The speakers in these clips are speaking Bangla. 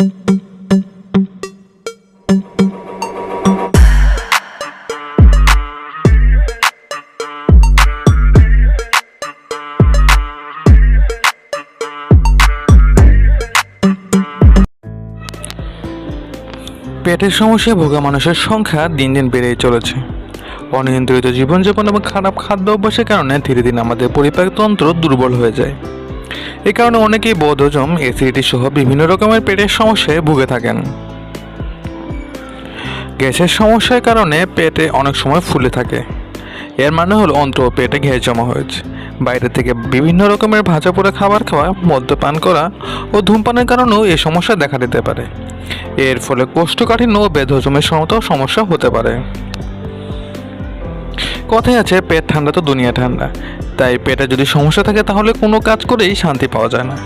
পেটের সমস্যায় ভোগা মানুষের সংখ্যা দিন দিন বেড়েই চলেছে। অনিয়ন্ত্রিত জীবনযাপন এবং খারাপ খাদ্য অভ্যাসের কারণে ধীরে ধীরে আমাদের পরিপাকতন্ত্র দুর্বল হয়ে যায়। এ কারণে অনেকেই বদহজম অ্যাসিডিটি সহ বিভিন্ন রকমের পেটের সমস্যায় ভুগে থাকেন। গ্যাসের সমস্যার কারণে পেটে অনেক সময় ফুলে থাকে। এর মানে হলো অন্ত পেটে গ্যাস জমা হয়েছে। বাইরে থেকে বিভিন্ন রকমের ভাজা পোড়া খাবার খাওয়া, মদ্যপান করা ও ধূমপানের কারণেও এই সমস্যা দেখা দিতে পারে। এর ফলে কোষ্ঠকাঠিন্য ও বেদহজমের সমত সমস্যা হতে পারে। কথায় আছে, পেট ঠান্ডা তো দুনিয়া ঠান্ডা। তাই পেটে যদি সমস্যা থাকে তাহলে কোনো কাজ করেই শান্তি পাওয়া যায় না।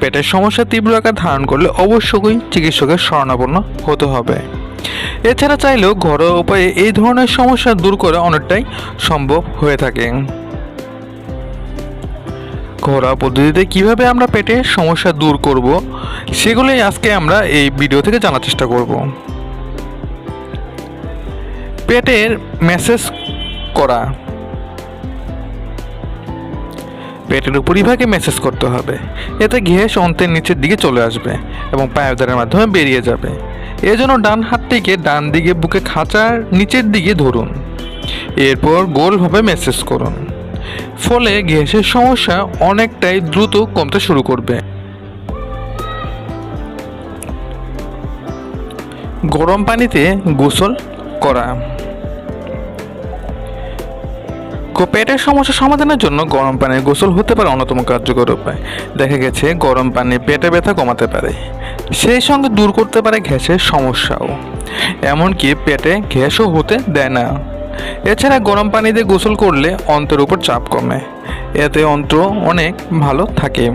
পেটের সমস্যা তীব্র আকার ধারণ করলে অবশ্যই চিকিৎসকের শরণাপন্ন হতে হবে। এছাড়া চাইলেও ঘরোয়া উপায়ে এই ধরনের সমস্যা দূর করা অনেকটাই সম্ভব হয়ে থাকে। ঘরোয়া পদ্ধতিতে কীভাবে আমরা পেটের সমস্যা দূর করব, সেগুলোই আজকে আমরা এই ভিডিও থেকে জানার চেষ্টা করব। পেটের মেসেজ করা। পেটের উপরিভাগে মেসেজ করতে হবে। এতে গ্যাস অন্তের নিচের দিকে চলে আসবে এবং পায়োদারের মাধ্যমে বেরিয়ে যাবে। এজন্য ডান হাতটিকে ডান দিকে বুকে খাঁচার নিচের দিকে ধরুন। এরপর গোলভাবে মেসেজ করুন। ফলে গ্যাসের সমস্যা অনেকটাই দ্রুত কমতে শুরু করবে। গরম পানিতে গোসল করা। কো- পেটের সমস্যা সমাধানের জন্য গরম পানির গোসল হতে পারে অন্যতম কার্যকর উপায়। দেখা গেছে, গরম পানি পেটে ব্যথা কমাতে পারে। সেই সঙ্গে দূর করতে পারে গ্যাসের সমস্যাও। এমনকি পেটে গ্যাসও হতে দেয় না। এছাড়া গরম পানি দিয়ে গোসল করলে অন্ত্রের উপর চাপ কমে। এতে অন্ত্র অনেক ভালো থাকে।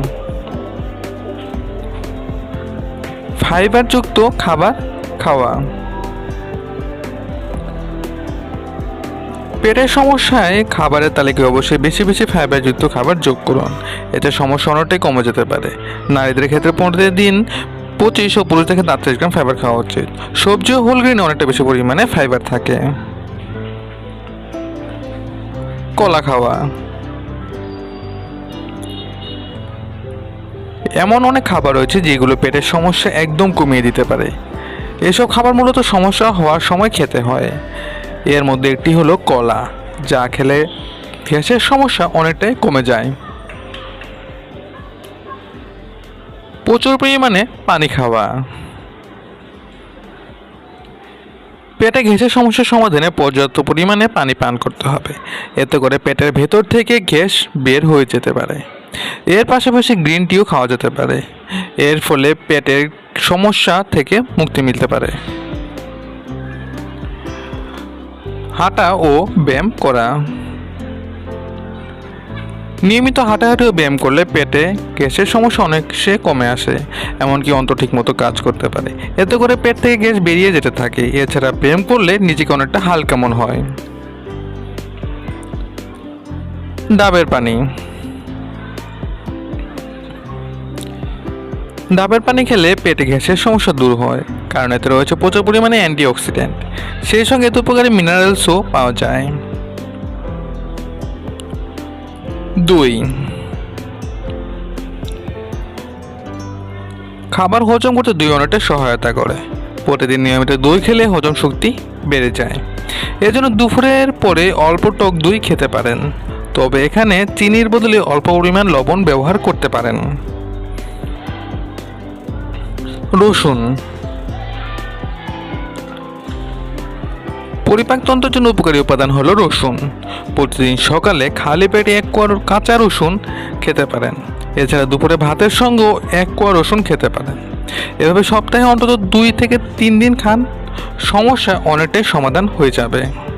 ফাইবারযুক্ত খাবার খাওয়া। পেটের সমস্যায় খাবারের তালিকায় অবশ্যই বেশি বেশি ফাইবারযুক্ত খাবার যোগ করুন। এতে সমস্যা অনেকটাই কমে যেতে পারে। নারীদের ক্ষেত্রে পনেরো দিন পঁচিশ ও পুরুষ থেকে আটত্রিশ গ্রাম ফাইবার খাওয়া উচিত। সবজি ও হোল অনেকটা বেশি পরিমাণে ফাইবার থাকে। কলা খাওয়া। এমন অনেক খাবার রয়েছে যেগুলো পেটের সমস্যা একদম কমিয়ে দিতে পারে। এসব খাবার মূলত সমস্যা হওয়ার সময় খেতে হয়। এর মধ্যে একটি হলো কলা, যা খেলে গ্যাসের সমস্যা অনেকটাই কমে যায়। প্রচুর পরিমাণে পানি খাওয়া। পেটে গ্যাসের সমস্যার সমাধানে পর্যাপ্ত পরিমাণে পানি পান করতে হবে। এতে করে পেটের ভেতর থেকে গ্যাস বের হয়ে যেতে পারে। এর পাশাপাশি গ্রিন টিও খাওয়া যেতে পারে। এর ফলে পেটের সমস্যা থেকে মুক্তি মিলতে পারে। হাঁটা ও ব্যায়াম করা। নিয়মিত হাঁটাহাঁটি ও ব্যায়াম করলে পেটে গ্যাসের সমস্যা অনেক সে কমে আসে, এমনকি অন্ত ঠিকমতো কাজ করতে পারে। এতে করে পেট থেকে গ্যাস বেরিয়ে যেতে থাকে। এছাড়া ব্যায়াম করলে নিজেকে অনেকটা হালকা মন হয়। ডাবের পানি। ডাবের পানি খেলে পেটে গ্যাসের সমস্যা দূর হয়, কারণ এতে রয়েছে প্রচুর পরিমাণে অ্যান্টিঅক্সিডেন্ট। সেই সঙ্গে এতে উপকারী মিনারেলসও পাওয়া যায়। দুই, খাবার হজম করতে দুই অনেকটা সহায়তা করে। প্রতিদিন নিয়মিত দই খেলে হজম শক্তি বেড়ে যায়। এজন্য দুপুরের পরে অল্প টক দই খেতে পারেন। তবে এখানে চিনির বদলে অল্প পরিমাণ লবণ ব্যবহার করতে পারেন। রসুন। পরিপাকতন্ত্রের জন্য উপকারী উপাদান হলো রসুন। প্রতিদিন সকালে খালি পেটে এক কোয়া কাঁচা রসুন খেতে পারেন। এছাড়া দুপুরে ভাতের সঙ্গেও এক কোয়া রসুন খেতে পারেন। এভাবে সপ্তাহে অন্তত দুই থেকে তিন দিন খান। সমস্যা অনেকটাই সমাধান হয়ে যাবে।